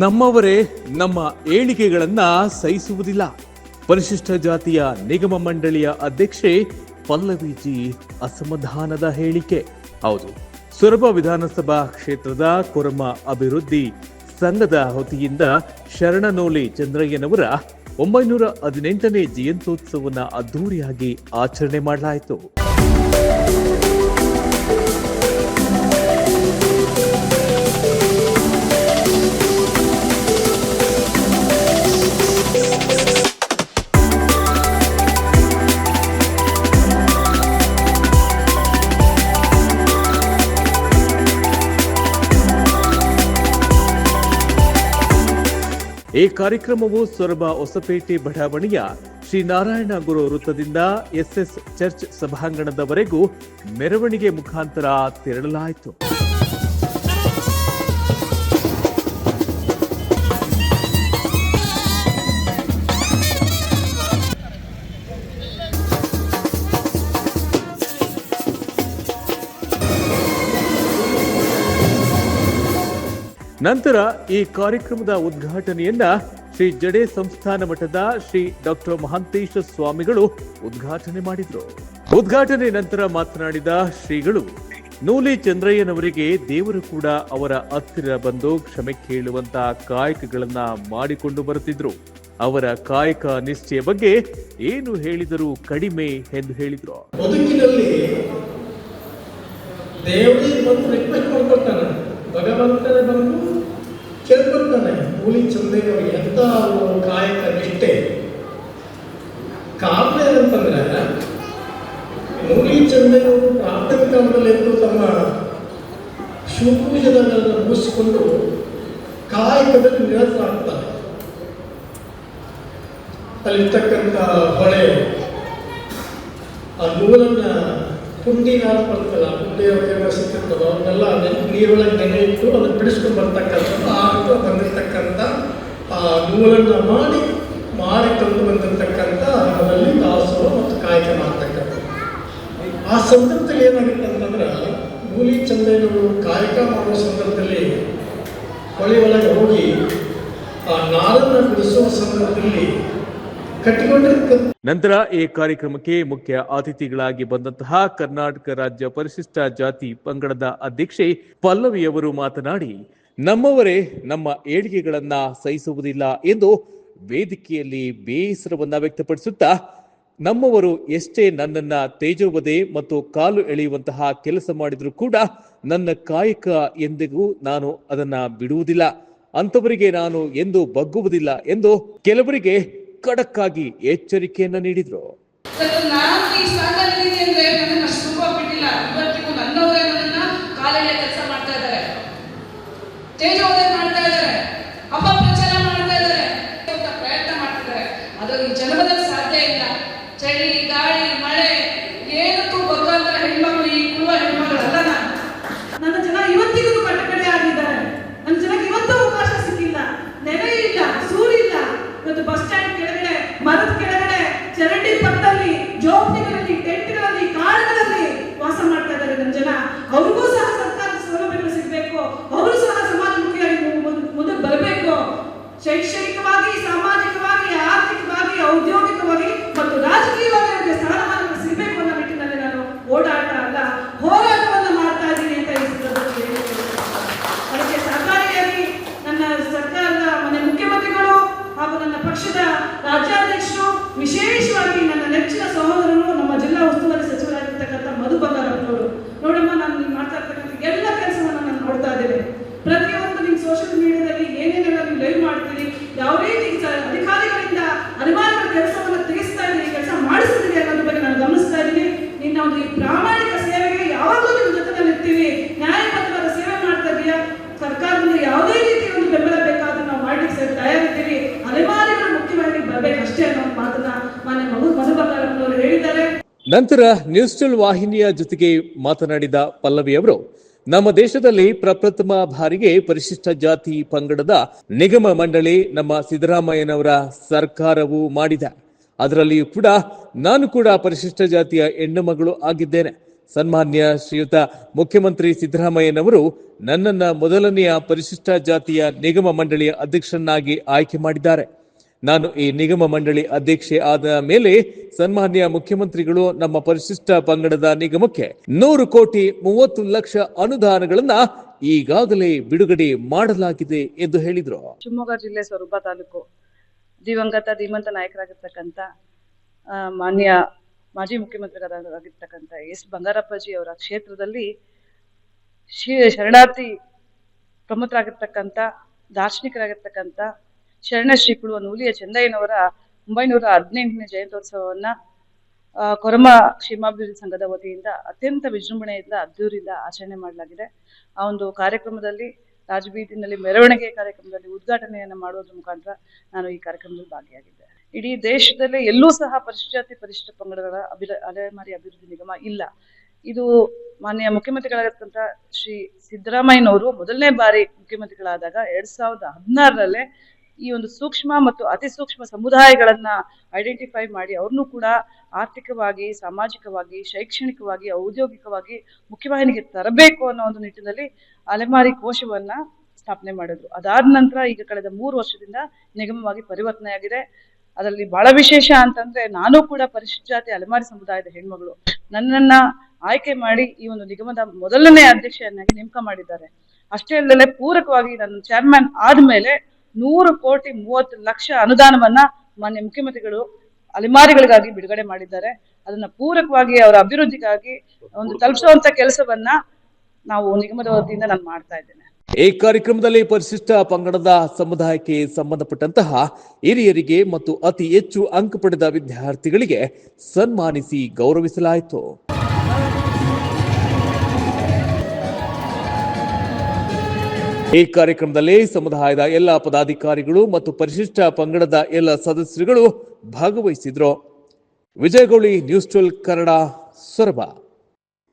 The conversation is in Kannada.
ನಮ್ಮವರೇ ನಮ್ಮ ಏಳಿಗೆಗಳನ್ನ ಸಹಿಸುವುದಿಲ್ಲ. ಪರಿಶಿಷ್ಟ ಜಾತಿಯ ನಿಗಮ ಮಂಡಳಿಯ ಅಧ್ಯಕ್ಷೆ ಪಲ್ಲವಿಜಿ ಅಸಮಾಧಾನದ ಹೇಳಿಕೆ. ಹೌದು ಸೊರಬ ವಿಧಾನಸಭಾ ಕ್ಷೇತ್ರದ ಕೊರಮ ಅಭಿವೃದ್ಧಿ ಸಂಘದ ವತಿಯಿಂದ ಶರಣನೋಲಿ ಚಂದ್ರಯ್ಯನವರ ಒಂಬೈನೂರ ಹದಿನೆಂಟನೇ ಜಯಂತ್ಯೋತ್ಸವವನ್ನು ಅದ್ದೂರಿಯಾಗಿ ಆಚರಣೆ ಮಾಡಲಾಯಿತು. ಈ ಕಾರ್ಯಕ್ರಮವು ಸೊರಬ ಹೊಸಪೇಟೆ ಬಡಾವಣೆಯ ಶ್ರೀ ನಾರಾಯಣ ಗುರು ವೃತ್ತದಿಂದ ಎಸ್ಎಸ್ ಚರ್ಚ್ ಸಭಾಂಗಣದವರೆಗೂ ಮೆರವಣಿಗೆ ಮುಖಾಂತರ ತೆರಳಲಾಯಿತು. ನಂತರ ಈ ಕಾರ್ಯಕ್ರಮದ ಉದ್ಘಾಟನೆಯನ್ನ ಶ್ರೀ ಜಡೆ ಸಂಸ್ಥಾನ ಮಠದ ಶ್ರೀ ಡಾಕ್ಟರ್ ಮಹಾಂತೇಶ ಸ್ವಾಮಿಗಳು ಉದ್ಘಾಟನೆ ಮಾಡಿದರು. ಉದ್ಘಾಟನೆ ನಂತರ ಮಾತನಾಡಿದ ಶ್ರೀಗಳು, ನೂಲಿ ಚಂದ್ರಯ್ಯನವರಿಗೆ ದೇವರು ಕೂಡ ಅವರ ಹತ್ತಿರ ಬಂದು ಕ್ಷಮೆ ಕೇಳುವಂತಹ ಕಾಯಕಗಳನ್ನ ಮಾಡಿಕೊಂಡು ಬರುತ್ತಿದ್ರು. ಅವರ ಕಾಯಕ ನಿಷ್ಠೆಯ ಬಗ್ಗೆ ಏನು ಹೇಳಿದರೂ ಕಡಿಮೆ ಎಂದು ಹೇಳಿದ್ರು. ಭಗವಂತನೇ ಬಂದು ಕೇಳ್ಕೊಳ್ತಾನೆ ಮೂಲಿ ಎಂತ ಅವ್ರು ಕಾಯಕ ನಿಷ್ಠೆ. ಕಾರಣ ಏನಂತಂದ್ರೆ, ಮೂಲಿ ಚಂದ್ರನು ಪ್ರಾಥಮಿಕ ಕಾಲದಲ್ಲಿ ಎದ್ದು ತಮ್ಮ ಶಿವಪೂಜೆಗಳನ್ನು ಮುಗಿಸಿಕೊಂಡು ಕಾಯಕದಲ್ಲಿ ನಿರತರಾಗ್ತಾರೆ. ಅಲ್ಲಿರ್ತಕ್ಕಂಥ ಹೊಳೆ, ಆ ನೂಲನ್ನ ಪುಂಡಿ ನಾರು ಬರ್ತಲ್ಲ ಪುಂಡಿ ಒಳಗೆ ಸಿಕ್ಕಿರ್ತದೋ ಅವನ್ನೆಲ್ಲ ಅದನ್ನು ನೀರೊಳಗೆ ನೆನೆ ಇಟ್ಟು ಅದನ್ನು ಬಿಡಿಸ್ಕೊಂಡು ಬರ್ತಕ್ಕಂಥದ್ದು ಬಂದಿರತಕ್ಕಂಥ, ಆ ನೂಲನ್ನು ಮಾಡಿ ಮಾಡಿ ತಂದು ಬಂದಿರತಕ್ಕಂಥ ಅದರಲ್ಲಿ ದಾಸೋಹ ಮತ್ತು ಕಾಯಕ ಮಾಡ್ತಕ್ಕಂಥದ್ದು. ಆ ಸಂದರ್ಭದಲ್ಲಿ ಏನಾಗುತ್ತೆ ಅಂತಂದ್ರೆ, ನೂಲಿ ಚಂದೆಯವರು ಕಾಯಕ ಮಾಡುವ ಸಂದರ್ಭದಲ್ಲಿ ಹೊಳೆ ಒಳಗೆ ಹೋಗಿ ಆ ನಾರನ್ನು ಬಿಡಿಸುವ ಸಂದರ್ಭದಲ್ಲಿ ಕಟ್ಟಿಕೊಂಡಿರ್ತಕ್ಕಂಥ ನಂತರ ಈ ಕಾರ್ಯಕ್ರಮಕ್ಕೆ ಮುಖ್ಯ ಅತಿಥಿಗಳಾಗಿ ಬಂದಂತಹ ಕರ್ನಾಟಕ ರಾಜ್ಯ ಪರಿಶಿಷ್ಟ ಜಾತಿ ಪಂಗಡದ ಅಧ್ಯಕ್ಷೆ ಪಲ್ಲವಿಯವರು ಮಾತನಾಡಿ, ನಮ್ಮವರೇ ನಮ್ಮ ಏಳಿಗೆಗಳನ್ನ ಸಹಿಸುವುದಿಲ್ಲ ಎಂದು ವೇದಿಕೆಯಲ್ಲಿ ಬೇಸರವನ್ನ ವ್ಯಕ್ತಪಡಿಸುತ್ತಾ, ನಮ್ಮವರು ಎಷ್ಟೇ ನನ್ನನ್ನ ತೇಜೋವದೆ ಮತ್ತು ಕಾಲು ಎಳೆಯುವಂತಹ ಕೆಲಸ ಮಾಡಿದರೂ ಕೂಡ ನನ್ನ ಕಾಯಕ ಎಂದಿಗೂ ನಾನು ಅದನ್ನ ಬಿಡುವುದಿಲ್ಲ. ಅಂತವರಿಗೆ ನಾನು ಎಂದು ಬಗ್ಗುವುದಿಲ್ಲ ಎಂದು ಕೆಲವರಿಗೆ ಖಡಕ್ ಎಚ್ಚರಿಕೆಯನ್ನು ಎಚ್ಚರಿಕೆಯನ್ನ ನೀಡಿದ್ರು ಟೆಂಟ್ಗಳಲ್ಲಿ ಕಾರುಗಳಲ್ಲಿ ವಾಸ ಮಾಡ್ತಾ ಇದ್ದಾರೆ ನಮ್ಮ ಜನ. ಅವ್ರಿಗೂ ಸಹ ಸರ್ಕಾರದ ಸೌಲಭ್ಯಗಳು ಸಿಗಬೇಕು. ಅವರು ಸಹ ಸಮಾಜಮುಖಿಯಾಗಿ ಮುಂದಕ್ಕೆ ಬರಬೇಕು. ಶೈಕ್ಷಣಿಕವಾಗಿ, ಸಾಮಾಜಿಕವಾಗಿ, ಆರ್ಥಿಕವಾಗಿ, ಔದ್ಯೋಗಿಕವಾಗಿ ಮತ್ತು ರಾಜಕೀಯವಾಗಿ ಅವರಿಗೆ ಸ್ಥಾನಮಾನ ಸಿಗಬೇಕು ಅನ್ನೋ ನಿಟ್ಟಿನಲ್ಲಿ ನಾನು ಓಡಾಟ ಅಲ್ಲ, ಹೋರಾಟವನ್ನು ಮಾಡ್ತಾ ಇದ್ದೀನಿ ಅಂತ ಈ ಸಂದರ್ಭದಲ್ಲಿ. ಅದಕ್ಕೆ ಸಹಕಾರಿಯಾಗಿ ನನ್ನ ಸರ್ಕಾರದ ಮನೆ ಮುಖ್ಯಮಂತ್ರಿಗಳು ಹಾಗೂ ನನ್ನ ಪಕ್ಷದ ರಾಜ್ಯಾಧ್ಯಕ್ಷರು ವಿಶೇಷವಾಗಿ ನನ್ನ ನೆಚ್ಚಿನ ಸಹೋದರರು ನಮ್ಮ ಜಿಲ್ಲಾ ಉಸ್ತುವಾರಿ ಸಚಿವರಾಗಿರ್ತಕ್ಕಂಥ ಮಧು ಬಂಗಾರಪ್ಪನವರು ನೋಡಮ್ಮ ನಾನು ನೀವು ಮಾಡ್ತಾ ಇರ್ತಕ್ಕಂಥ ಎಲ್ಲ ಕೆಲಸವನ್ನು ನಾನು ನೋಡ್ತಾ ಇದ್ದೇನೆ ಪ್ರತಿಯೊಂದು ನಿಮ್ಮ ಸೋಷಿಯಲ್ ಮೀಡಿಯಾದಲ್ಲಿ ಏನೇನೆಲ್ಲ ನೀವು ಲೈವ್ ಮಾಡ್ತೀರಿ ಯಾವ ರೀತಿ ಸ- ಅಧಿಕಾರಿಗಳಿಂದ ಅನಿವಾರ್ಯ ಕೆಲಸವನ್ನು ತೆಗೆಸ್ತಾ ಇದ್ದೀರಿ ಕೆಲಸ ಮಾಡಿಸ್ತೀರಿ ಅನ್ನೋದ್ರ ಬಗ್ಗೆ ನಾನು ಗಮನಿಸ್ತಾ ಇದ್ದೀನಿ ನಿನ್ನ ಒಂದು ಈ ಪ್ರಾಮಾಣಿಕ ಸೇವೆಗೆ ಯಾವಾಗಲೂ ನಿಮ್ಮ ಜೊತೆನಲ್ಲಿ ಇರ್ತೀವಿ ನ್ಯಾಯಬದ್ಧವಾದ ಸೇವೆ ಮಾಡ್ತಾ ಇದೀಯಾ ಸರ್ಕಾರದಿಂದ ಯಾವುದೇ ರೀತಿ ಒಂದು ಬೆಂಬಲ ಬೇಕಾದ್ರೂ ನಾವು ಮಾಡ್ಲಿಕ್ಕೆ ಸಹ ತಯಾರಿದ್ದೀವಿ ಅನಿವಾರ್ಯಗಳು ಮುಖ್ಯವಾಗಿ ನಂತರ ನ್ಯೂಸ್ ಟೆಲ್ ವಾಹಿನಿಯ ಜೊತೆಗೆ ಮಾತನಾಡಿದ ಪಲ್ಲವಿ ಅವರು, ನಮ್ಮ ದೇಶದಲ್ಲಿ ಪ್ರಪ್ರಥಮ ಬಾರಿಗೆ ಪರಿಶಿಷ್ಟ ಜಾತಿ ಪಂಗಡದ ನಿಗಮ ಮಂಡಳಿ ನಮ್ಮ ಸಿದ್ದರಾಮಯ್ಯನವರ ಸರ್ಕಾರವು ಮಾಡಿದೆ. ಅದರಲ್ಲಿಯೂ ಕೂಡ ನಾನು ಕೂಡ ಪರಿಶಿಷ್ಟ ಜಾತಿಯ ಹೆಣ್ಣು ಮಗಳು ಆಗಿದ್ದೇನೆ. ಸನ್ಮಾನ್ಯ ಶ್ರೀಯುತ ಮುಖ್ಯಮಂತ್ರಿ ಸಿದ್ದರಾಮಯ್ಯನವರು ನನ್ನನ್ನ ಮೊದಲನೆಯ ಪರಿಶಿಷ್ಟ ಜಾತಿಯ ನಿಗಮ ಮಂಡಳಿಯ ಅಧ್ಯಕ್ಷರನ್ನಾಗಿ ಆಯ್ಕೆ ಮಾಡಿದ್ದಾರೆ. ನಾನು ಈ ನಿಗಮ ಮಂಡಳಿ ಅಧ್ಯಕ್ಷೆ ಆದ ಮೇಲೆ ಸನ್ಮಾನ್ಯ ಮುಖ್ಯಮಂತ್ರಿಗಳು ನಮ್ಮ ಪರಿಶಿಷ್ಟ ಪಂಗಡದ ನಿಗಮಕ್ಕೆ ನೂರು ಕೋಟಿ ಮೂವತ್ತು ಲಕ್ಷ ಅನುದಾನಗಳನ್ನ ಈಗಾಗಲೇ ಬಿಡುಗಡೆ ಮಾಡಲಾಗಿದೆ ಎಂದು ಹೇಳಿದರು. ಶಿವಮೊಗ್ಗ ಜಿಲ್ಲೆ ಸ್ವರೂಪ ತಾಲೂಕು ದಿವಂಗತ ಧೀಮಂತ ನಾಯಕರಾಗಿರ್ತಕ್ಕಂಥ ಮಾನ್ಯ ಮಾಜಿ ಮುಖ್ಯಮಂತ್ರಿಗಳಾಗಿರ್ತಕ್ಕಂಥ ಎಸ್ ಬಂಗಾರಪ್ಪಜಿ ಅವರ ಕ್ಷೇತ್ರದಲ್ಲಿ ಶರಣಾರ್ಥಿ ಪ್ರಮುಖರಾಗಿರ್ತಕ್ಕಂಥ, ದಾರ್ಶನಿಕರಾಗಿರ್ತಕ್ಕಂಥ ಶರಣ ಶ್ರೀಗಳು ನೂಲಿಯ ಚಂದಯ್ಯನವರ ಒಂಬೈನೂರ ಹದಿನೆಂಟನೇ ಜಯಂತ್ಯೋತ್ಸವವನ್ನ ಕೊರಮ ಕ್ಷೇಮಾಭಿವೃದ್ಧಿ ಸಂಘದ ವತಿಯಿಂದ ಅತ್ಯಂತ ವಿಜೃಂಭಣೆಯಿಂದ ಅದ್ದೂರಿಯಿಂದ ಆಚರಣೆ ಮಾಡಲಾಗಿದೆ. ಆ ಒಂದು ಕಾರ್ಯಕ್ರಮದಲ್ಲಿ, ರಾಜಬೀದಿನಲ್ಲಿ ಮೆರವಣಿಗೆ ಕಾರ್ಯಕ್ರಮದಲ್ಲಿ ಉದ್ಘಾಟನೆಯನ್ನು ಮಾಡೋದ್ರ ಮುಖಾಂತರ ನಾನು ಈ ಕಾರ್ಯಕ್ರಮದಲ್ಲಿ ಭಾಗಿಯಾಗಿದ್ದೆ. ಇಡೀ ದೇಶದಲ್ಲೇ ಎಲ್ಲೂ ಸಹ ಪರಿಶಿಷ್ಟ ಜಾತಿ ಪರಿಶಿಷ್ಟ ಪಂಗಡಗಳ ಅಭಿರ, ಅಲೆಮಾರಿ ಅಭಿವೃದ್ಧಿ ನಿಗಮ ಇಲ್ಲ. ಇದು ಮಾನ್ಯ ಮುಖ್ಯಮಂತ್ರಿಗಳಾಗಿರ್ತಕ್ಕಂಥ ಶ್ರೀ ಸಿದ್ದರಾಮಯ್ಯನವರು ಮೊದಲನೇ ಬಾರಿ ಮುಖ್ಯಮಂತ್ರಿಗಳಾದಾಗ ಎರಡ್ ಸಾವಿರದ ಹದಿನಾರರಲ್ಲೇ ಈ ಒಂದು ಸೂಕ್ಷ್ಮ ಮತ್ತು ಅತಿ ಸೂಕ್ಷ್ಮ ಸಮುದಾಯಗಳನ್ನ ಐಡೆಂಟಿಫೈ ಮಾಡಿ ಅವ್ರನ್ನೂ ಕೂಡ ಆರ್ಥಿಕವಾಗಿ, ಸಾಮಾಜಿಕವಾಗಿ, ಶೈಕ್ಷಣಿಕವಾಗಿ, ಔದ್ಯೋಗಿಕವಾಗಿ ಮುಖ್ಯವಾಹಿನಿಗೆ ತರಬೇಕು ಅನ್ನೋ ಒಂದು ನಿಟ್ಟಿನಲ್ಲಿ ಅಲೆಮಾರಿ ಕೋಶವನ್ನ ಸ್ಥಾಪನೆ ಮಾಡಿದ್ರು. ಅದಾದ ನಂತರ ಈಗ ಕಳೆದ ಮೂರು ವರ್ಷದಿಂದ ನಿಗಮವಾಗಿ ಪರಿವರ್ತನೆಯಾಗಿದೆ. ಅದರಲ್ಲಿ ಬಹಳ ವಿಶೇಷ ಅಂತಂದ್ರೆ ನಾನು ಕೂಡ ಪರಿಶಿಷ್ಟ ಜಾತಿ ಅಲೆಮಾರಿ ಸಮುದಾಯದ ಹೆಣ್ಮಗಳು. ನನ್ನನ್ನ ಆಯ್ಕೆ ಮಾಡಿ ಈ ಒಂದು ನಿಗಮದ ಮೊದಲನೇ ಅಧ್ಯಕ್ಷೆಯನ್ನಾಗಿ ನೇಮಕ ಮಾಡಿದ್ದಾರೆ. ಅಷ್ಟೇ ಅಲ್ಲದೆ ಪೂರಕವಾಗಿ ನನ್ನ ಚೇರ್ಮನ್ ಆದ್ಮೇಲೆ ನೂರು ಕೋಟಿ ಮೂವತ್ತು ಲಕ್ಷ ಅನುದಾನವನ್ನ ಮಾನ್ಯ ಮುಖ್ಯಮಂತ್ರಿಗಳು, ಅಲೆಮಾರಿಗಳಿಗಾಗಿ ಬಿಡುಗಡೆ ಮಾಡಿದ್ದಾರೆ. ಅದನ್ನ ಪೂರಕವಾಗಿ ಅವರ ಅಭಿವೃದ್ಧಿಗಾಗಿ ಒಂದು ತಲುಪಿಸುವಂತ ಕೆಲಸವನ್ನ ನಾವು ನಿಗಮದ ವತಿಯಿಂದ ನಾನು ಮಾಡ್ತಾ ಇದ್ದೇನೆ. ಈ ಕಾರ್ಯಕ್ರಮದಲ್ಲಿ ಪರಿಶಿಷ್ಟ ಪಂಗಡದ ಸಮುದಾಯಕ್ಕೆ ಸಂಬಂಧಪಟ್ಟಂತಹ ಹಿರಿಯರಿಗೆ ಮತ್ತು ಅತಿ ಹೆಚ್ಚು ಅಂಕ ಪಡೆದ ವಿದ್ಯಾರ್ಥಿಗಳಿಗೆ ಸನ್ಮಾನಿಸಿ ಗೌರವಿಸಲಾಯಿತು. ಈ ಕಾರ್ಯಕ್ರಮದಲ್ಲಿ ಸಮುದಾಯದ ಎಲ್ಲ ಪದಾಧಿಕಾರಿಗಳು ಮತ್ತು ಪರಿಶಿಷ್ಟ ಪಂಗಡದ ಎಲ್ಲ ಸದಸ್ಯರುಗಳು ಭಾಗವಹಿಸಿದ್ರು. Vijayagowli news twelve Kannada Soraba.